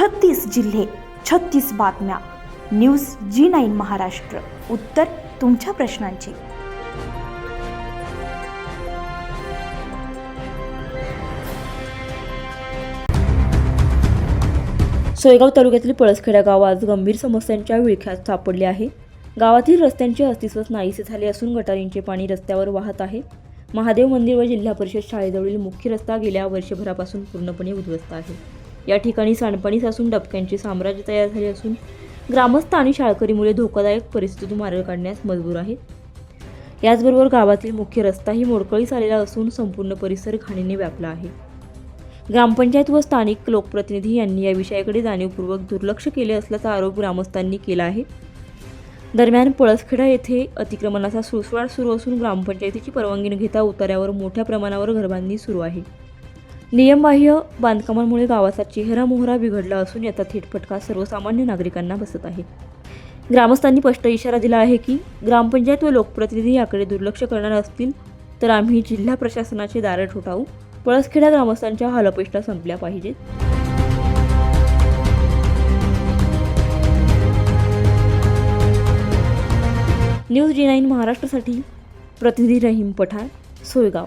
छत्तीस जिल्हे छत्तीस बातम्या. News G nine Maharashtra. उत्तर तुमच्या प्रश्नांची. सोयगाव तालुक्यातील पळसखेडा गाव आज गंभीर समस्यांच्या विळख्यात सापडले आहे. गावातील रस्त्यांचे अस्तित्वच नाहीसे झाले असून गटारींचे पाणी रस्त्यावर वाहत आहे. महादेव मंदिर व जिल्हा परिषद शाळेजवळील मुख्य रस्ता गेल्या वर्षभरापासून पूर्णपणे उद्ध्वस्त आहे. या ठिकाणी सांडपाणी असून डबक्यांचे साम्राज्य तयार झाले असून ग्रामस्थ आणि शाळकरी मुले धोकादायक परिस्थितीतून मार्ग काढण्यास मजबूर आहेत. याचबरोबर गावातील मुख्य रस्ताही मोडकळीस आलेला असून संपूर्ण परिसर घाणीने व्यापला आहे. ग्रामपंचायत व स्थानिक लोकप्रतिनिधी यांनी या विषयाकडे जाणीवपूर्वक दुर्लक्ष केले असल्याचा आरोप ग्रामस्थांनी केला आहे. दरम्यान पळसखेडा येथे अतिक्रमणाचा सुळसुळाट सुरू असून ग्रामपंचायतीची परवानगी न घेता उतार्यावर मोठ्या प्रमाणावर घरबांधणी सुरू आहे. नियमबाह्य बांधकामांमुळे गावाचा चेहरा मोहरा बिघडला असून याचा थेट फटका सर्वसामान्य नागरिकांना बसत आहे. ग्रामस्थांनी स्पष्ट इशारा दिला आहे की ग्रामपंचायत व लोकप्रतिनिधी याकडे दुर्लक्ष करणार असतील तर आम्ही जिल्हा प्रशासनाचे दारं ठोठावू. पळसखेडा ग्रामस्थांच्या हालअपेष्टा संपल्या पाहिजेत. न्यूज जी नाईन महाराष्ट्रासाठी प्रतिनिधी रहीम पठाण सोयगाव.